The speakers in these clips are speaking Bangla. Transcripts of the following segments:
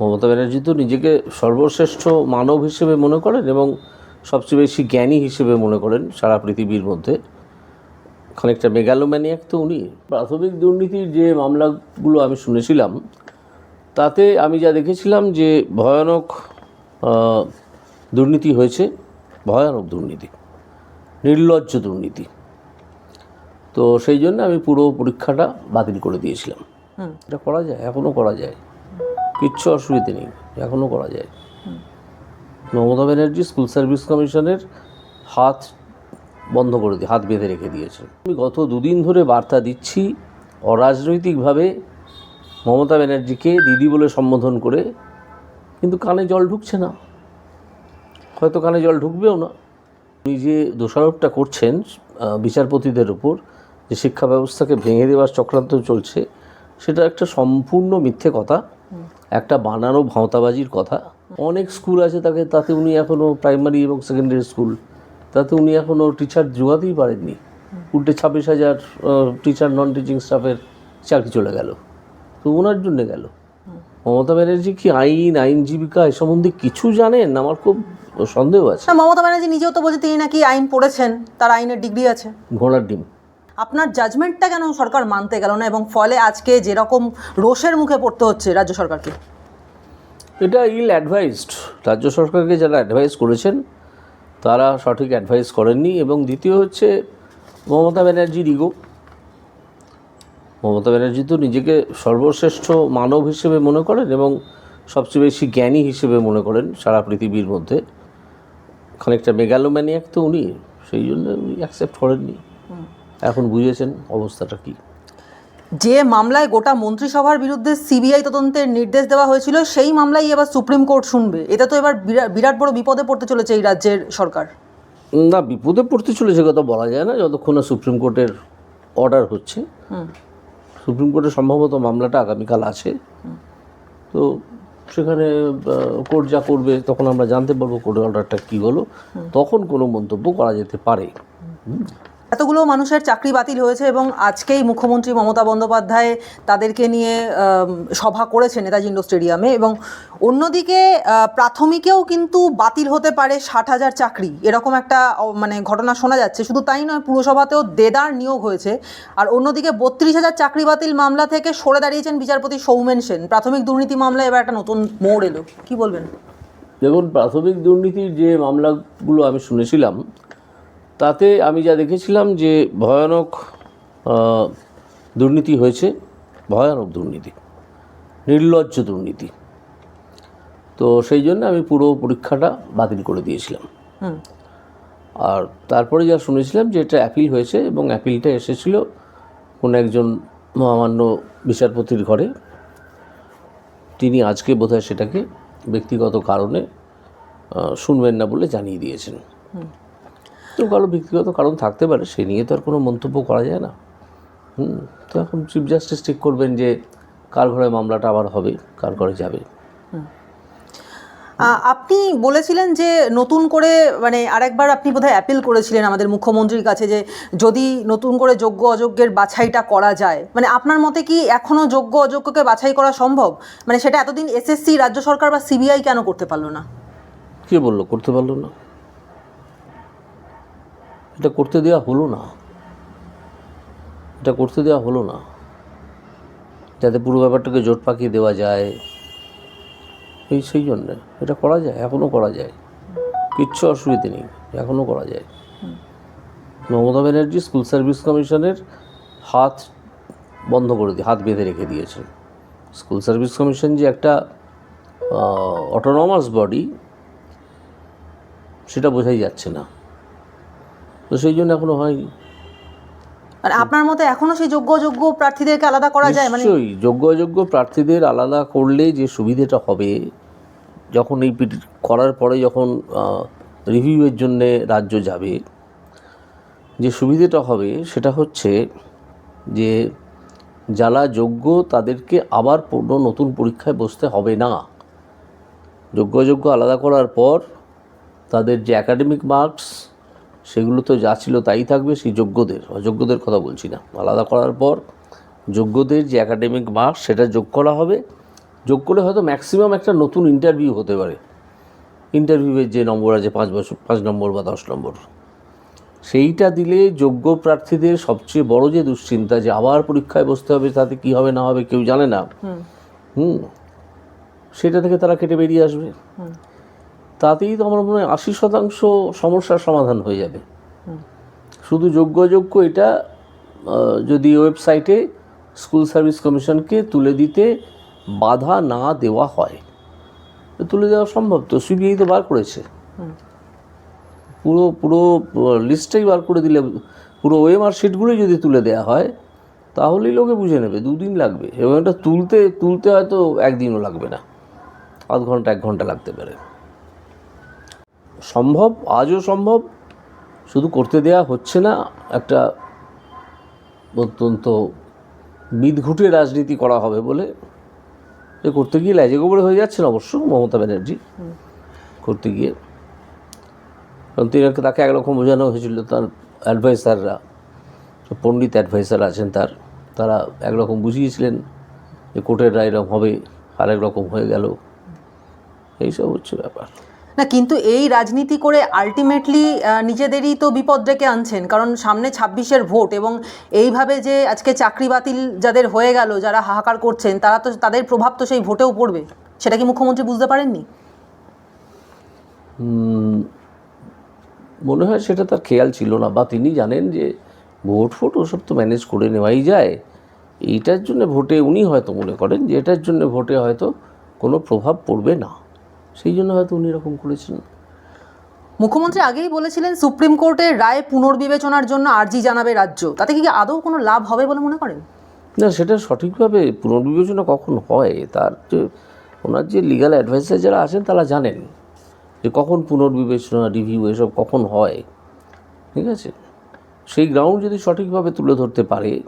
মমতা ব্যানার্জি তো নিজেকে সর্বশ্রেষ্ঠ মানব হিসেবে মনে করেন এবং সবচেয়ে বেশি জ্ঞানী হিসেবে মনে করেন সারা পৃথিবীর মধ্যে। খানিকটা মেগালোম্যানিয়াক তো উনি। প্রাথমিক দুর্নীতির যে মামলাগুলো আমি শুনেছিলাম তাতে আমি যা দেখেছিলাম যে ভয়ানক দুর্নীতি হয়েছে ভয়ানক দুর্নীতি নির্লজ্জ দুর্নীতি। তো সেই জন্য আমি পুরো পরীক্ষাটা বাতিল করে দিয়েছিলাম। এটা করা যায় এখনও করা যায়। কিচ্ছু অসুবিধে নেই এখনও করা যায়। মমতা ব্যানার্জি স্কুল সার্ভিস কমিশনের হাত বন্ধ করে দিয়ে, হাত বেঁধে রেখে দিয়েছে। আমি গত দুদিন ধরে বার্তা দিচ্ছি, অরাজনৈতিকভাবে মমতা ব্যানার্জিকে দিদি বলে সম্বোধন করে, কিন্তু কানে জল ঢুকছে না। হয়তো কানে জল ঢুকবেও না। উনি যে দোষারোপটা করছেন বিচারপতিদের উপর, যে শিক্ষা ব্যবস্থাকে ভেঙে দেওয়ার চক্রান্ত চলছে, সেটা একটা সম্পূর্ণ মিথ্যে কথা। একটা বানানো ভাঁওতাবাজির কথা। অনেক স্কুল আছে তাকে তাতে উনি এখনও প্রাইমারি এবং সেকেন্ডারি স্কুল তাতে উনি এখনও টিচার জোগাতেই পারেননি। উল্টে ছাব্বিশ হাজার টিচার নন টিচিং স্টাফের চাকরি চলে গেল। তো ওনার জন্যে গেল। মমতা ব্যানার্জি কি আইন আইনজীবিকা এ সম্বন্ধে কিছু জানেন? আমার খুব সন্দেহ আছে। মমতা ব্যানার্জি নিজেও তো বলছে তিনি নাকি আইন পড়েছেন তার আইনের ডিগ্রি আছে। ঘোড়ার ডিম। আপনার জাজমেন্টটা কেন সরকার মানতে গেল না এবং ফলে আজকে যেরকম রোষের মুখে পড়তে হচ্ছে রাজ্য সরকারকে? এটা ইল অ্যাডভাইসড রাজ্য সরকারকে যারা অ্যাডভাইস করেছেন, তারা সঠিক অ্যাডভাইস করেননি এবং দ্বিতীয় হচ্ছে মমতা ব্যানার্জির ইগো মমতা ব্যানার্জি তো নিজেকে সর্বশ্রেষ্ঠ মানব হিসেবে মনে করেন এবং সবচেয়ে বেশি জ্ঞানী হিসেবে মনে করেন সারা পৃথিবীর মধ্যে। খানিকটা মেগালোম্যানিয়াক তো উনি, সেই জন্য উনি অ্যাকসেপ্ট করেননি। এখন বুঝেছেন অবস্থাটা কী? যে মামলায় গোটা মন্ত্রিসভার বিরুদ্ধে সিবিআই তদন্তের নির্দেশ দেওয়া হয়েছিল সেই মামলাই এবার সুপ্রিম কোর্ট শুনবে। এটা তো এবার বিরা- বিরাট বড় বিপদে পড়তে চলেছে এই রাজ্যের সরকার। না বিপদে পড়তে চলেছে কথা বলা যায় না যতক্ষণ না সুপ্রিম কোর্টের অর্ডার হচ্ছে। সুপ্রিম কোর্টে সম্ভবত মামলাটা আগামীকাল আছে। তো সেখানে কোর্ট যা করবে তখন আমরা জানতে পারব কোর্টের অর্ডারটা কী হলো। তখন কোনো মন্তব্য করা যেতে পারে। এতগুলো মানুষের চাকরি বাতিল হয়েছে এবং আজকেই মুখ্যমন্ত্রী মমতা বন্দ্যোপাধ্যায় তাদেরকে নিয়ে সভা করেছেন নেতাজি ইন্ডোর স্টেডিয়ামে এবং অন্যদিকে প্রাথমিকেও কিন্তু বাতিল হতে পারে ষাট হাজার চাকরি। এরকম একটা মানে ঘটনা শোনা যাচ্ছে। শুধু তাই নয়, পুরসভাতেও দেদার নিয়োগ হয়েছে। আর অন্যদিকে বত্রিশ হাজার চাকরি বাতিল মামলা থেকে সরে দাঁড়িয়েছেন বিচারপতি সৌমেন সেন। প্রাথমিক দুর্নীতি মামলায় এবার একটা নতুন মোড় এলো। কি বলবেন? দেখুন, প্রাথমিক দুর্নীতির যে মামলাগুলো আমি শুনেছিলাম তাতে আমি যা দেখেছিলাম যে ভয়ানক দুর্নীতি হয়েছে ভয়ানক দুর্নীতি নির্লজ্জ দুর্নীতি। তো সেই জন্য আমি পুরো পরীক্ষাটা বাতিল করে দিয়েছিলাম। আর তারপরে যা শুনেছিলাম যে এটা অ্যাপিল হয়েছে এবং অ্যাপিলটা এসেছিল কোনো একজন মহামান্য বিচারপতির ঘরে। তিনি আজকে বোধহয় সেটাকে ব্যক্তিগত কারণে শুনবেন না বলে জানিয়ে দিয়েছেন। তো কারও ব্যক্তিগত কারণ থাকতে পারে সে নিয়ে তো আর কোনো মন্তব্য করা যায় না। হুম তো এখন চিফ জাস্টিস ঠিক করবেন যে কার ঘরে মামলাটা আবার হবে কার ঘরে যাবে। আপনি বলেছিলেন যে নতুন করে মানে আরেকবার আপনি বোধহয় অ্যাপিল করেছিলেন আমাদের মুখ্যমন্ত্রীর কাছে যে যদি নতুন করে যোগ্য অযোগ্যের বাছাইটা করা যায় মানে আপনার মতে কি এখনও যোগ্য অযোগ্যকে বাছাই করা সম্ভব? মানে সেটা এতদিন এসএসসি রাজ্য সরকার বা সিবিআই কেন করতে পারল না? কে বলল? করতে পারল না। এটা করতে দেওয়া হলো না। এটা করতে দেওয়া হলো না। যাতে পুরো ব্যাপারটাকে জোট পাকিয়ে দেওয়া যায়। এই সেই জন্যে এটা করা যায় এখনও করা যায়। কিচ্ছু অসুবিধে নেই এখনও করা যায়। মমতা ব্যানার্জি স্কুল সার্ভিস কমিশনের হাত বন্ধ করে দিয়ে, হাত বেঁধে রেখে দিয়েছে। স্কুল সার্ভিস কমিশন যে একটা অটোনমাস বডি সেটা বোঝাই যাচ্ছে না। তো সেই জন্য এখনও হয়নি। আর আপনার মতে এখনও সেই যোগ্য যোগ্য প্রার্থীদেরকে আলাদা করা যায়? মানে নিশ্চয়ই যোগ্য অযোগ্য প্রার্থীদের আলাদা করলে যে সুবিধেটা হবে যখন এই করার পরে যখন রিভিউয়ের জন্যে রাজ্য যাবে যে সুবিধেটা হবে সেটা হচ্ছে যে যারা যোগ্য তাদেরকে আবার পুনঃ নতুন পরীক্ষায় বসতে হবে না। যোগ্য যোগ্য আলাদা করার পর তাদের যে অ্যাকাডেমিক মার্কস সেগুলো তো যা ছিল তাই থাকবে সেই যোগ্যদের। অযোগ্যদের কথা বলছি না। আলাদা করার পর যোগ্যদের যে একাডেমিক মার্কস সেটা যোগ করা হবে। যোগ করে হয়তো ম্যাক্সিমাম একটা নতুন ইন্টারভিউ হতে পারে। ইন্টারভিউয়ের যে নম্বর আছে পাঁচ বছর পাঁচ নম্বর বা দশ নম্বর। সেইটা দিলে যোগ্য প্রার্থীদের সবচেয়ে বড় যে দুশ্চিন্তা যে আবার পরীক্ষায় বসতে হবে তাতে কি হবে না হবে কেউ জানে না। হুম। সেটা থেকে তারা কেটে বেরিয়ে আসবে। তাতেই তো আমার মনে হয় আশি শতাংশ সমস্যার সমাধান হয়ে যাবে। শুধু যোগ্য অযোগ্য এটা যদি ওয়েবসাইটে স্কুল সার্ভিস কমিশনকে তুলে দিতে বাধা না দেওয়া হয় তুলে দেওয়া সম্ভব। তো সিবিআই তো বার করেছে। পুরো পুরো লিস্টটাই বার করে দিলে, পুরো ওএমআর শিটগুলোই যদি তুলে দেওয়া হয়, তাহলেই লোকে বুঝে নেবে, দুদিন লাগবে। এবং এটা তুলতে তুলতে হয়তো একদিনও লাগবে না। আধ ঘণ্টা, এক ঘণ্টা লাগতে পারে। সম্ভব? আজও সম্ভব? শুধু করতে দেয়া হচ্ছে না, একটা অত্যন্ত বিদঘুটে রাজনীতি করা হবে বলে। করতে গিয়ে ল্যাজে গোবরে হয়ে যাচ্ছেন অবশ্য মমতা ব্যানার্জি। করতে গিয়ে। কারণ তিনি তাকে একরকম বোঝানো হয়েছিল, তার অ্যাডভাইসাররা, পণ্ডিত অ্যাডভাইসার আছেন তার, তারা একরকম বুঝিয়েছিলেন যে কোর্টের রায় এরকম হবে, আরেক রকম হয়ে গেল। এইসব হচ্ছে ব্যাপার। না, কিন্তু এই রাজনীতি করে আলটিমেটলি নিজেদেরই তো বিপদ ডেকে আনছেন। কারণ সামনে ছাব্বিশের ভোট এবং এইভাবে যে আজকে চাকরি বাতিল যাদের হয়ে গেল, যারা হাহাকার করছেন, তারা তো, তাদের প্রভাব তো সেই ভোটেও পড়বে। সেটা কি মুখ্যমন্ত্রী বুঝতে পারেননি? মনে হয় সেটা তার খেয়াল ছিল না, বা তিনি জানেন যে ভোট ফোট ওসব তো ম্যানেজ করে নেওয়াই যায়। এইটার জন্য ভোটে উনি হয়তো মনে করেন যে এটার জন্য ভোটে হয়তো কোনো প্রভাব পড়বে না। সেই জন্য হয়তো উনি এরকম করেছেন। মুখ্যমন্ত্রী আগেই বলেছিলেন সুপ্রিম কোর্টের রায় পুনর্বিবেচনার জন্য আর্জি জানাবে রাজ্য। তাতে কি আদৌ কোনো লাভ হবে বলে মনে করেন? না সেটা সঠিকভাবে পুনর্বিবেচনা কখন হয় তার যে ওনার যে লিগাল অ্যাডভাইসার যারা আছেন তারা জানেন যে কখন পুনর্বিবেচনা রিভিউ এসব কখন হয়। ঠিক আছে? সেই গ্রাউন্ড যদি সঠিকভাবে তুলে ধরতে পারে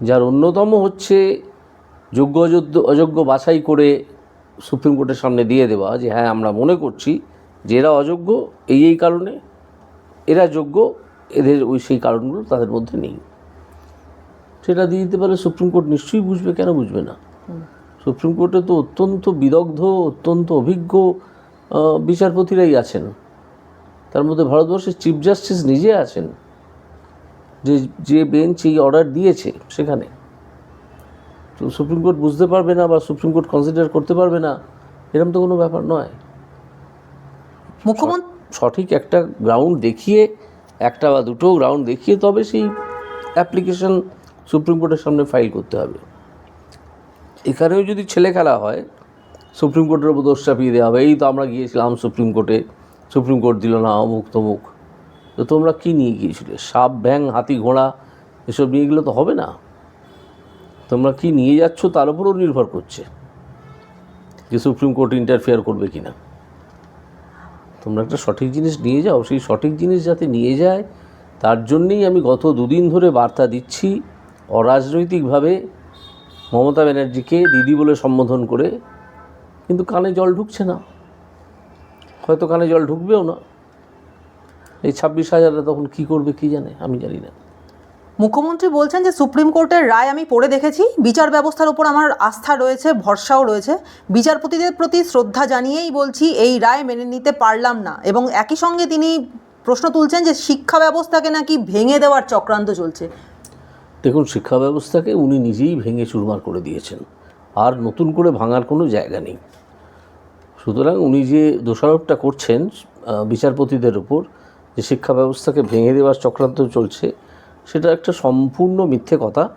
যার অন্যতম হচ্ছে যোগ্য অযোগ্য অযোগ্য বাছাই করে সুপ্রিম কোর্টের সামনে দিয়ে দেওয়া যে হ্যাঁ আমরা মনে করছি যে এরা অযোগ্য এই এই কারণে এরা যোগ্য এদের ওই সেই কারণগুলো তাদের মধ্যে নেই। সেটা দিয়ে দিতে পারলে সুপ্রিম কোর্ট নিশ্চয়ই বুঝবে কেন বুঝবে না? সুপ্রিম কোর্টে তো অত্যন্ত বিদগ্ধ অত্যন্ত অভিজ্ঞ বিচারপতিরাই আছেন। তার মধ্যে ভারতবর্ষের চিফ জাস্টিস নিজে আছেন। যে যে বেঞ্চ এই অর্ডার দিয়েছে সেখানে। সুপ্রিম কোর্ট বুঝতে পারবে না বা সুপ্রিম কোর্ট কনসিডার করতে পারবে না এরকম তো কোনো ব্যাপার নয়। মুখ্যমন্ত্রী সঠিক একটা গ্রাউন্ড দেখিয়ে একটা বা দুটো গ্রাউন্ড দেখিয়ে তবে সেই অ্যাপ্লিকেশন সুপ্রিম কোর্টের সামনে ফাইল করতে হবে। এখানেও যদি ছেলে খেলা হয় সুপ্রিম কোর্টের উপর দোষ চাপিয়ে দেওয়া হবে। এই তো আমরা গিয়েছিলাম সুপ্রিম কোর্টে সুপ্রিম কোর্ট দিল না অমুক তমুক। তো তোমরা কী নিয়ে গিয়েছিলে? সাপ ব্যাং হাতি ঘোড়া এসব নিয়ে গেলে তো হবে না। তোমরা কি নিয়ে যাচ্ছ তার উপরও নির্ভর করছে যে সুপ্রিম কোর্ট ইন্টারফেয়ার করবে কি না তোমরা একটা সঠিক জিনিস নিয়ে যাও, সেই সঠিক জিনিস যাতে নিয়ে যায়, তার জন্যেই আমি গত দুদিন ধরে বার্তা দিচ্ছি অরাজনৈতিকভাবে মমতা ব্যানার্জিকে দিদি বলে সম্বোধন করে, কিন্তু কানে জল ঢুকছে না। হয়তো কানে জল ঢুকবেও না। এই ছাব্বিশ হাজারটা তখন কী করবে কী জানে, আমি জানি না। মুখ্যমন্ত্রী বলছেন যে সুপ্রিম কোর্টের রায় আমি পড়ে দেখেছি। বিচার ব্যবস্থার উপর আমার আস্থা রয়েছে, ভরসাও রয়েছে। বিচারপতিদের প্রতি শ্রদ্ধা জানিয়েই বলছি, এই রায় মেনে নিতে পারলাম না। এবং একই সঙ্গে তিনি প্রশ্ন তুলছেন যে শিক্ষা ব্যবস্থাকে নাকি ভেঙে দেওয়ার চক্রান্ত চলছে। দেখুন, শিক্ষা ব্যবস্থাকে উনি নিজেই ভেঙে চুরমার করে দিয়েছেন। আর নতুন করে ভাঙার কোনো জায়গা নেই। সুতরাং উনি যে দোষারোপটা করছেন বিচারপতিদের উপর, যে শিক্ষা ব্যবস্থাকে ভেঙে দেওয়ার চক্রান্ত চলছে সেটা একটা সম্পূর্ণ মিথ্যে কথা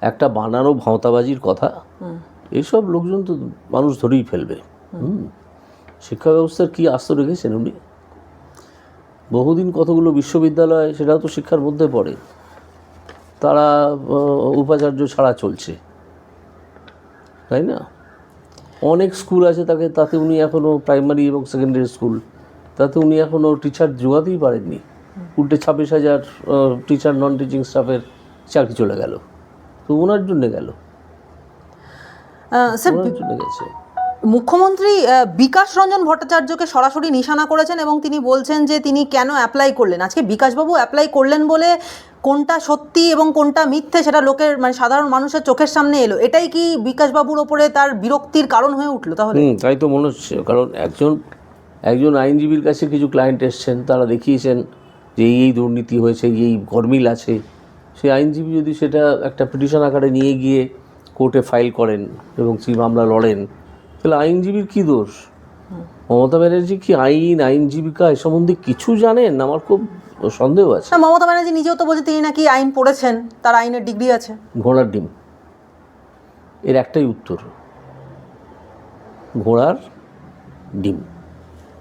একটা বানানো ভাঁওতাবাজির কথা। এসব লোকজন তো মানুষ ধরেই ফেলবে। শিক্ষা ব্যবস্থার কী আস্ত রেখেছেন উনি? বহুদিন কতগুলো বিশ্ববিদ্যালয় সেটাও তো শিক্ষার মধ্যে পড়ে। তারা উপাচার্য ছাড়া চলছে। তাই না? অনেক স্কুল আছে তাকে তাতে উনি এখনও প্রাইমারি এবং সেকেন্ডারি স্কুল তাতে উনি এখনও টিচার জোগাতেই পারেননি। উল্টে ছাব্বিশ হাজার টিচার নন টিচিং স্টাফের চাকরি চলে গেল। তো ওনার জন্য গেল। ওনার জন্য গেছে। মুখ্যমন্ত্রী বিকাশ রঞ্জন ভট্টাচার্যকে সরাসরি নিশানা করেছেন এবং তিনি বলছেন যে তিনি কেন অ্যাপ্লাই করলেন। আজকে বিকাশবাবু অ্যাপ্লাই করলেন বলে কোনটা সত্যি এবং কোনটা মিথ্যে সেটা লোকের মানে সাধারণ মানুষের চোখের সামনে এলো। এটাই কি বিকাশবাবুর ওপরে তার বিরক্তির কারণ হয়ে উঠল তাহলে? তাই তো মনে হচ্ছে। কারণ একজন একজন আইনজীবীর কাছে কিছু ক্লায়েন্ট এসছেন তারা দেখিয়েছেন যে এই দুর্নীতি হয়েছে এই এই গরমিল আছে। সেই আইনজীবী যদি সেটা একটা পিটিশন আকারে নিয়ে গিয়ে কোর্টে ফাইল করেন এবং সেই মামলা লড়েন তাহলে আইনজীবীর কী দোষ? মমতা ব্যানার্জি কি আইন আইনজীবিকা এ সম্বন্ধে কিছু জানেন? আমার খুব সন্দেহ আছে। না মমতা ব্যানার্জি নিজেও তো বলছে তিনি নাকি আইন পড়েছেন তার আইনের ডিগ্রি আছে। ঘোড়ার ডিম। এর একটাই উত্তর ঘোড়ার ডিম।